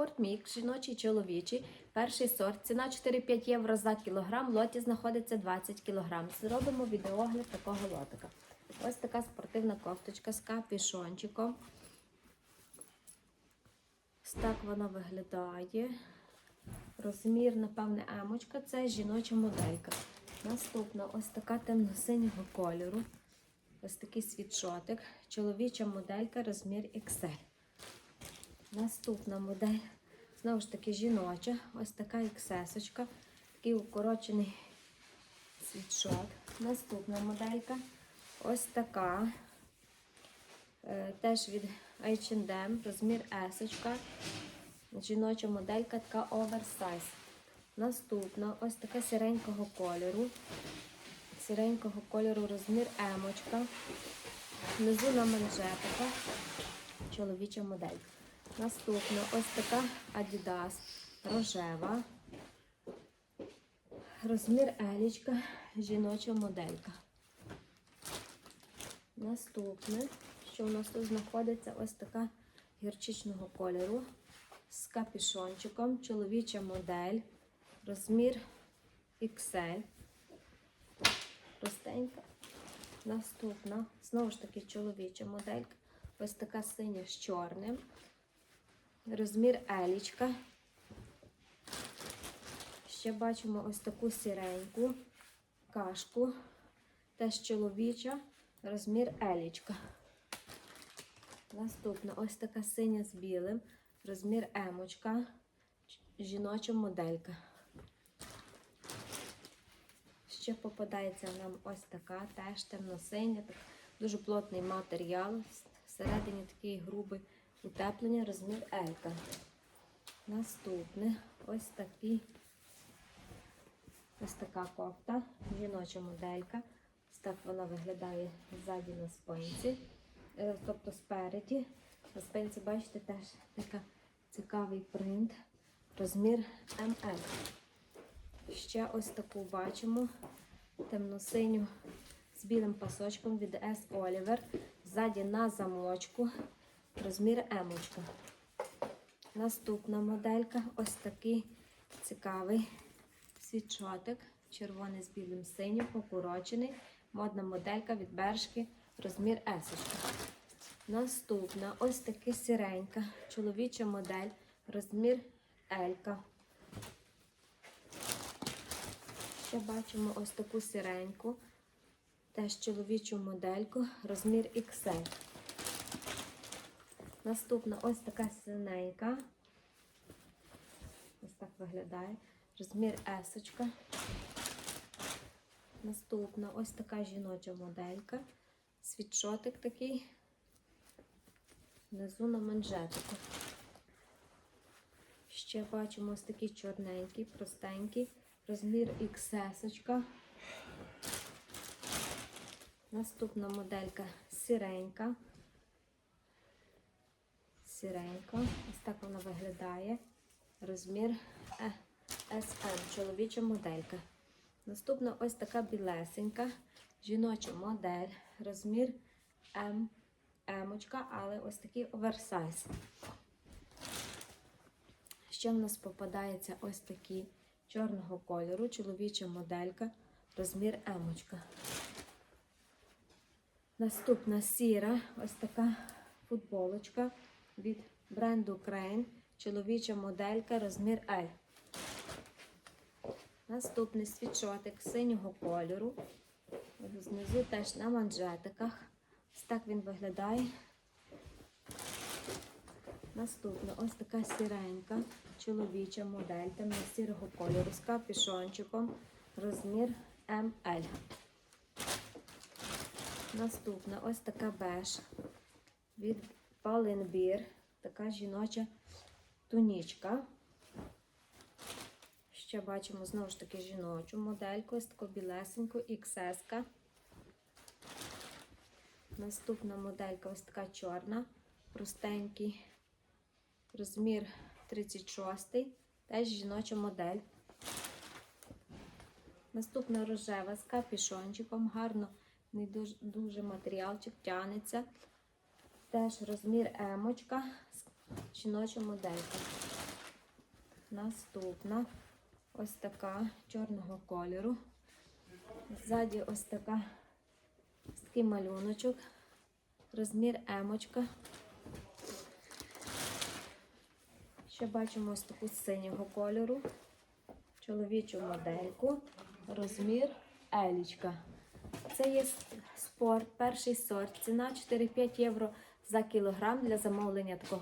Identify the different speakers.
Speaker 1: Спортмікс, жіночий чоловічий, перший сорт. Ціна 4-5 євро за кілограм. В лоті знаходиться 20 кілограм. Зробимо відеогляд такого лотика. Ось така спортивна кофточка з капюшончиком. Ось так вона виглядає. Розмір, напевне, емочка. Це жіноча моделька. Наступна ось така темно-синього кольору. Ось такий світшотик. Чоловіча моделька, розмір XL. Наступна модель, знову ж таки, жіноча. Ось така XS, такий укорочений світшот. Наступна моделька. Ось така. Е, Теж від H&M, розмір S. Жіноча моделька, така оверсайз. Наступна, ось така сіренького кольору. Сіренького кольору розмір емочка. Внизу на манжетика. Чоловіча модель. Наступна ось така Adidas рожева. Розмір елічка, жіноча моделька. Наступне, що у нас тут знаходиться ось така гірчичного кольору з капюшончиком, чоловіча модель, розмір XL. Простенька. Наступна, знову ж таки, чоловіча моделька. Ось така синя з чорним. Розмір елічка. Ще бачимо ось таку сіреньку кашку. Теж чоловіча, розмір елічка. Наступна ось така синя з білим, розмір емочка, жіноча моделька. Ще попадається нам ось така, теж темно-синя, дуже плотний матеріал. Всередині такий грубий утеплення, розмір Елька. Наступне ось такий, ось така кофта, жіноча моделька. Ось так вона виглядає ззаді на спинці, е, тобто спереді. На спинці, бачите, теж така цікавий принт, розмір МЛ. Ще ось таку бачимо темно-синю з білим пасочком від S Oliver. Ззаді на замочку. Розмір емочка. Наступна моделька ось такий цікавий світшотик. Червоний з білим синім, покорочений. Модна моделька від Бершки, розмір S. Наступна ось така сіренька, чоловіча модель, розмір L. Ще бачимо ось таку сиреньку, теж чоловічу модельку, розмір XL. Наступна ось така синенька. Ось так виглядає. Розмір S. Наступна ось така жіноча моделька. Світшотик такий. Внизу на манжетику. Ще бачимо ось такий чорненький, простенький. Розмір XS. Наступна моделька сіренька. Сіренька. Ось так вона виглядає. Розмір е, SM, чоловіча моделька. Наступна ось така білесенька, жіноча модель. Розмір М, Емочка, але ось такий оверсайз. Ще в нас попадається ось такі чорного кольору, чоловіча моделька, розмір емочка. Наступна сіра, ось така футболочка від бренду Crane, чоловіча моделька, розмір L. Наступний світшотик синього кольору. Знизу теж на манжетиках. Ось так він виглядає. Наступна ось така сіренька, чоловіча модель темно-сірого кольору з капюшончиком, розмір ML. Наступна ось така беж від Паленбір, така жіноча тунічка. Ще бачимо знову ж таки жіночу модельку, ось таку білесеньку, XS. -ка. Наступна моделька ось така чорна, простенький. Розмір 36, теж жіноча модель. Наступна рожева з капюшончиком, гарно, не дуже, дуже матеріалчик тянеться. Теж розмір емочка, жіноча моделька. Наступна ось така чорного кольору. Ззаді ось така ось такий малюночок. Розмір емочка. Ще бачимо ось таку синього кольору. Чоловічу модельку. Розмір елічка. Це є спорт, перший сорт. Ціна 4-5 євро за кілограм для замовлення такого.